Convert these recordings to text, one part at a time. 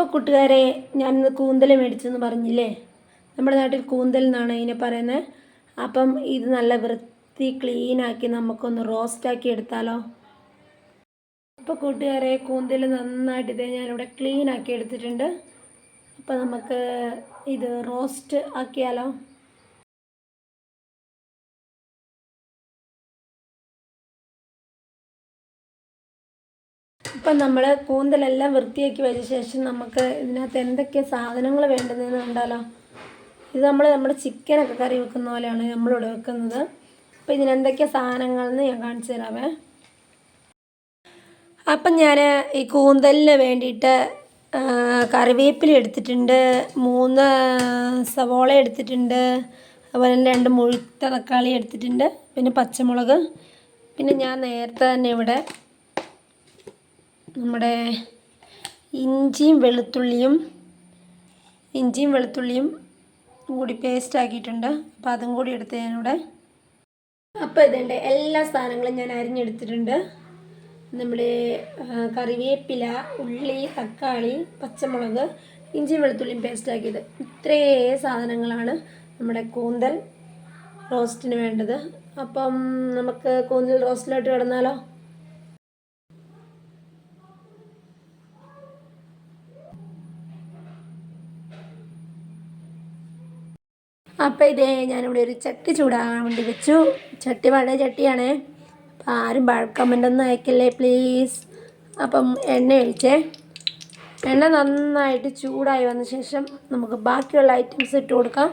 അപ്പോൾ കൂട്ടുകാരെ ഞാനിന്ന് കൂന്തൽ മേടിച്ചെന്ന് പറഞ്ഞില്ലേ? നമ്മുടെ നാട്ടിൽ കൂന്തൽ എന്നാണ് ഇതിനെ പറയുന്നത് അപ്പം ഇത് നല്ല വൃത്തി ക്ലീനാക്കി നമുക്കൊന്ന് റോസ്റ്റാക്കി എടുത്താലോ? അപ്പോൾ കൂട്ടുകാരെ കൂന്തൽ നന്നായിട്ട് ഇതേ ഞാനിവിടെ ക്ലീനാക്കി എടുത്തിട്ടുണ്ട്. അപ്പോൾ നമുക്ക് ഇത് റോസ്റ്റ് ആക്കിയാലോ? ഇപ്പം നമ്മൾ കൂന്തലെല്ലാം വൃത്തിയാക്കി വെച്ച ശേഷം നമുക്ക് ഇതിനകത്ത് എന്തൊക്കെ സാധനങ്ങൾ വേണ്ടതെന്ന് കണ്ടാലോ? ഇത് നമ്മൾ നമ്മുടെ ചിക്കനൊക്കെ കറി വെക്കുന്ന പോലെയാണ് നമ്മളിവിടെ വെക്കുന്നത്. അപ്പോൾ ഇതിനെന്തൊക്കെ സാധനങ്ങളെന്ന് ഞാൻ കാണിച്ചു തരാമേ അപ്പം ഞാൻ ഈ കൂന്തലിന് വേണ്ടിയിട്ട് കറിവേപ്പില എടുത്തിട്ടുണ്ട് മൂന്ന് സവോള എടുത്തിട്ടുണ്ട് അതുപോലെ രണ്ട് മുഴുത്ത തക്കാളി എടുത്തിട്ടുണ്ട് പിന്നെ പച്ചമുളക്. പിന്നെ ഞാൻ നേരത്തെ തന്നെ ഇവിടെ നമ്മുടെ ഇഞ്ചിയും വെളുത്തുള്ളിയും ഇഞ്ചിയും വെളുത്തുള്ളിയും കൂടി പേസ്റ്റ് ആക്കിയിട്ടുണ്ട്. അപ്പോൾ അതും കൂടി എടുത്ത് ഞാനിവിടെ അപ്പോൾ ഇതുണ്ട് എല്ലാ സാധനങ്ങളും ഞാൻ അരിഞ്ഞെടുത്തിട്ടുണ്ട്. നമ്മുടെ കറിവേപ്പില ഉള്ളി തക്കാളി പച്ചമുളക് ഇഞ്ചി വെളുത്തുള്ളിയും പേസ്റ്റ് ആക്കിയത്. ഇത്രേ സാധനങ്ങളാണ് നമ്മുടെ കൂന്തൽ റോസ്റ്റിന് വേണ്ടത്. അപ്പം നമുക്ക് കൂന്തൽ റോസ്റ്റിലോട്ട് കിടന്നാലോ? അപ്പം ഇതേ ഞാനിവിടെ ഒരു ചട്ടി ചൂടാകാൻ വേണ്ടി വെച്ചു. ചട്ടി പഴയ ചട്ടിയാണ്. അപ്പം ആരും കമന്റൊന്നും അയക്കല്ലേ പ്ലീസ് അപ്പം എണ്ണ ഒഴിച്ചേ. എണ്ണ നന്നായിട്ട് ചൂടായി വന്ന ശേഷം നമുക്ക് ബാക്കിയുള്ള ഐറ്റംസ് ഇട്ട് കൊടുക്കാം.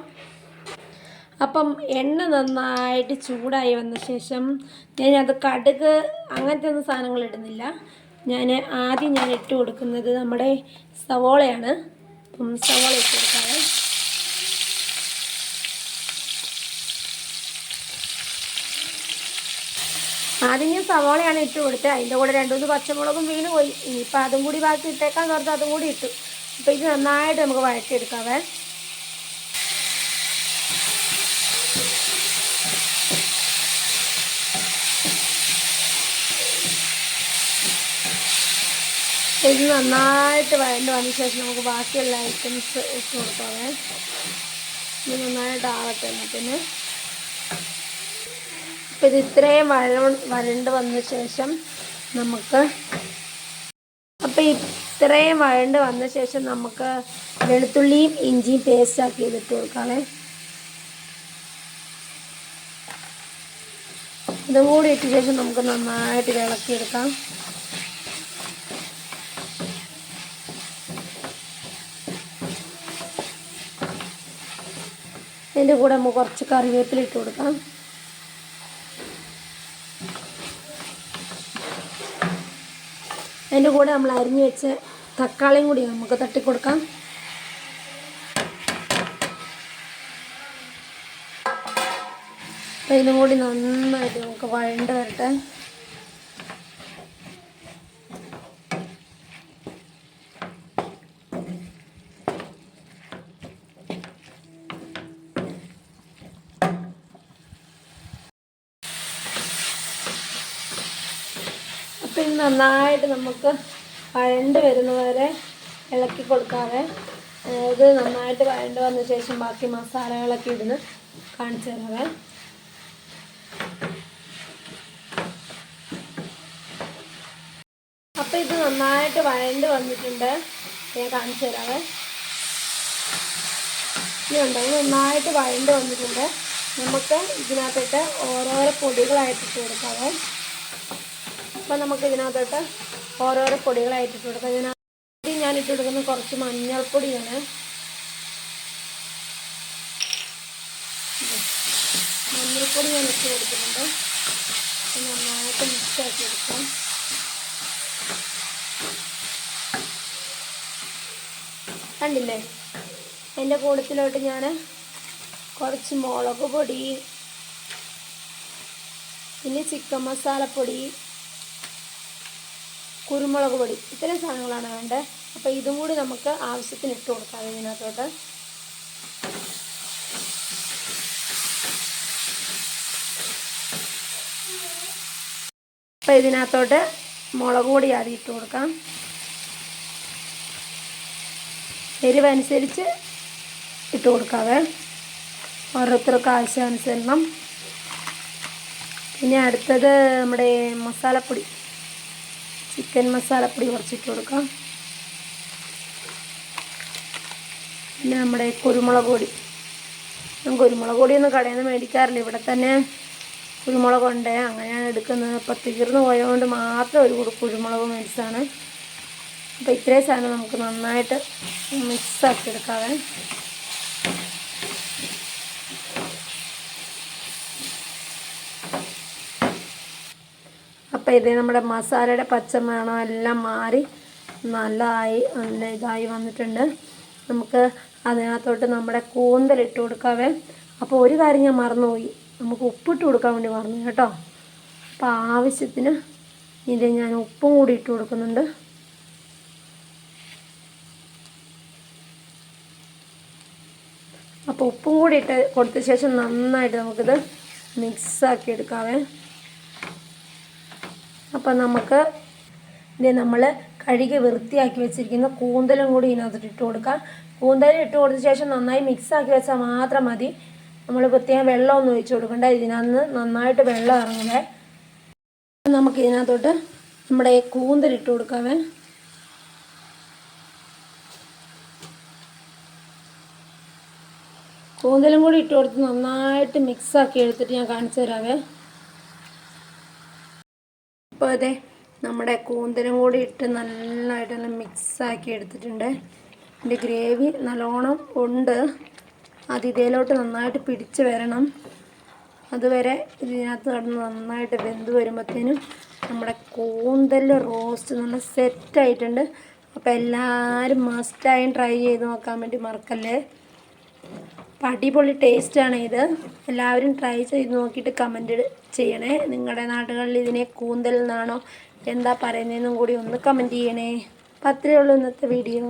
അപ്പം എണ്ണ നന്നായിട്ട് ചൂടായി വന്ന ശേഷം ഞാൻ അത് കടുക് അങ്ങനത്തെ ഒന്നും സാധനങ്ങൾ ഇടുന്നില്ല. ഞാൻ ആദ്യം ഞാൻ ഇട്ട് കൊടുക്കുന്നത് നമ്മുടെ സവോളയാണ്. അപ്പം സവോള ഇട്ട് കൊടുക്കാവേ. ആദ്യം ഞാൻ സവോളയാണ് ഇട്ട് കൊടുത്തത് അതിന്റെ കൂടെ രണ്ട് മൂന്ന് പച്ചമുളകും വീണ് പോയി. ഇനിയിപ്പോൾ അതും കൂടി ബാക്കി ഇട്ടേക്കാൻ ഓർത്ത് അതും കൂടി ഇട്ടു. അപ്പോൾ ഇത് നന്നായിട്ട് നമുക്ക് വഴറ്റിയെടുക്കാവേ. ഇത് നന്നായിട്ട് വഴണ്ട് വന്ന ശേഷം നമുക്ക് ബാക്കിയുള്ള ഐറ്റംസ് ഇട്ട് കൊടുക്കാവേ. ഇത് നന്നായിട്ട് ആവട്ടെ എന്നത്തിന് അപ്പം ഇത് ഇത്രയും വഴ വരണ്ട് വന്ന ശേഷം നമുക്ക് അപ്പം ഇത്രയും വഴണ്ട് വന്ന ശേഷം നമുക്ക് വെളുത്തുള്ളിയും ഇഞ്ചിയും പേസ്റ്റ് ആക്കി ഇതിട്ട് കൊടുക്കാമേ ഇതും കൂടി ഇട്ട ശേഷം നമുക്ക് നന്നായിട്ട് ഇളക്കിയെടുക്കാം അതിന്റെ കൂടെ നമുക്ക് കുറച്ച് കറിവേപ്പില ഇട്ട് കൊടുക്കാം. അതിന്റെ കൂടെ നമ്മൾ അരിഞ്ഞു വെച്ച് തക്കാളിയും കൂടി നമുക്ക് തട്ടിക്കൊടുക്കാം. അപ്പം ഇതിനും കൂടി നന്നായിട്ട് നമുക്ക് വഴണ്ട് വരട്ടെ. നന്നായിട്ട് നമുക്ക് വഴണ്ട് വരുന്നവരെ ഇളക്കി കൊടുക്കാതെ ഇത് നന്നായിട്ട് വഴണ്ട് വന്ന ശേഷം ബാക്കി മസാലകളൊക്കെ ഇടുന്ന് കാണിച്ചു തരാവേ. അപ്പം ഇത് നന്നായിട്ട് വഴണ്ട് വന്നിട്ടുണ്ട്. ഞാൻ കാണിച്ചു തരാവേ. ഇതുണ്ട് ഇത് നന്നായിട്ട് വഴണ്ട് വന്നിട്ടുണ്ട്. നമുക്ക് ഇതിനകത്തിട്ട് ഓരോരോ പൊടികളായിട്ട് ഇട്ട് കൊടുക്കാവേ. അപ്പം നമുക്ക് ഇതിനകത്തോട്ട് ഓരോരോ പൊടികളായിട്ട് കൊടുക്കാം. ഇതിനകത്ത് ഞാൻ ഇട്ട് കൊടുക്കുന്നത് കുറച്ച് മഞ്ഞൾപ്പൊടിയാണ്. മഞ്ഞൾപ്പൊടി ഞാൻ ഇട്ട് കൊടുക്കുന്നുണ്ട്. നന്നായിട്ട് മിക്സ് ആക്കി എടുക്കാം. കണ്ടില്ലേ? എന്റെ കൂടത്തിലോട്ട് ഞാൻ കുറച്ച് മുളക് പൊടി പിന്നെ ചിക്കൻ മസാലപ്പൊടി കുരുമുളക് പൊടി. ഇത്രയും സാധനങ്ങളാണ് വേണ്ടത് അപ്പോൾ ഇതും കൂടി നമുക്ക് ആവശ്യത്തിന് ഇട്ട് കൊടുക്കാം ഇതിനകത്തോട്ട് അപ്പോൾ ഇതിനകത്തോട്ട് മുളക് പൊടി ആദ്യം ഇട്ട് കൊടുക്കാം. എരിവനുസരിച്ച് ഇട്ട് കൊടുക്കാവേ. ഓരോരുത്തർക്ക് ആവശ്യാനുസരണം. പിന്നെ അടുത്തത് നമ്മുടെ മസാലപ്പൊടി. ചിക്കൻ മസാലപ്പൊടി കുറച്ചിട്ട് കൊടുക്കാം. പിന്നെ നമ്മുടെ കുരുമുളക് പൊടി. ഞാൻ കുരുമുളക് പൊടിയൊന്നും കടയിൽ നിന്ന് മേടിക്കാറില്ല. ഇവിടെ തന്നെ കുരുമുളകുണ്ട് അങ്ങനെയാണ് എടുക്കുന്നത് അപ്പോൾ തീർന്നു പോയതുകൊണ്ട് മാത്രം ഒരു കുരുമുളക് മേടിച്ചതാണ്. അപ്പോൾ ഇത്രയും സാധനം നമുക്ക് നന്നായിട്ട് മിക്സാക്കി എടുക്കാവേ. അപ്പോൾ ഇത് നമ്മുടെ മസാലയുടെ പച്ചമണം എല്ലാം മാറി നല്ലതായി നല്ല ഇതായി വന്നിട്ടുണ്ട്. നമുക്ക് അതിനകത്തോട്ട് നമ്മുടെ കൂന്തൽ കൂന്തലിട്ട് കൊടുക്കാവേ. അപ്പോൾ ഒരു കാര്യം ഞാൻ മറന്നുപോയി. നമുക്ക് ഉപ്പിട്ട് കൊടുക്കാൻ വേണ്ടി മറന്നു കേട്ടോ. അപ്പോൾ ആവശ്യത്തിന് ഇത് ഞാൻ ഉപ്പും കൂടി ഇട്ട് കൊടുക്കുന്നുണ്ട്. അപ്പോൾ ഉപ്പും കൂടി ഇട്ട് കൊടുത്ത ശേഷം നന്നായിട്ട് നമുക്കിത് മിക്സാക്കി എടുക്കാവേ. അപ്പം നമുക്ക് ഇത് നമ്മൾ കഴുകി വൃത്തിയാക്കി വെച്ചിരിക്കുന്ന കൂന്തലും കൂടി ഇതിനകത്ത് ഇട്ട് കൊടുക്കാം. കൂന്തലും ഇട്ട് കൊടുത്ത ശേഷം നന്നായി മിക്സാക്കി വെച്ചാൽ മാത്രം മതി. നമ്മൾ പ്രത്യേകം വെള്ളമൊന്നും ഒഴിച്ചു കൊടുക്കണ്ട. ഇതിനകത്ത് നന്നായിട്ട് വെള്ളം ഇറങ്ങുവേ. നമുക്ക് ഇതിനകത്തോട്ട് നമ്മുടെ കൂന്തൽ ഇട്ട് കൊടുക്കാവേ. കൂന്തലും കൂടി ഇട്ട് കൊടുത്ത് നന്നായിട്ട് മിക്സാക്കി എടുത്തിട്ട് ഞാൻ കാണിച്ചു തരാവേ. ഇപ്പോൾ അതെ നമ്മുടെ കൂന്തലും കൂടി ഇട്ട് നല്ലതായിട്ടൊന്ന് മിക്സാക്കി എടുത്തിട്ടുണ്ട്. എന്റെ ഗ്രേവി നല്ലോണം ഉണ്ട്. അത് ഇതിലോട്ട് നന്നായിട്ട് പിടിച്ച് വരണം. അതുവരെ ഇതിനകത്ത് കിടന്ന് നന്നായിട്ട് വെന്ത് വരുമ്പോഴത്തേനും നമ്മുടെ കൂന്തൽ റോസ്റ്റ് നല്ല സെറ്റായിട്ടുണ്ട് അപ്പോൾ എല്ലാവരും മസ്റ്റായും ട്രൈ ചെയ്ത് നോക്കാൻ വേണ്ടി മറക്കല്ലേ? അപ്പം അടിപൊളി ടേസ്റ്റാണ് ഇത്. എല്ലാവരും ട്രൈ ചെയ്ത് നോക്കിയിട്ട് കമന്റ് ചെയ്യണേ. നിങ്ങളുടെ നാടുകളിൽ ഇതിനെ കൂന്തൽ എന്നാണോ എന്താ പറയുന്നതെന്നും കൂടി ഒന്ന് കമന്റ് ചെയ്യണേ. അപ്പം അത്രയേ ഉള്ളൂ ഇന്നത്തെ വീഡിയോ.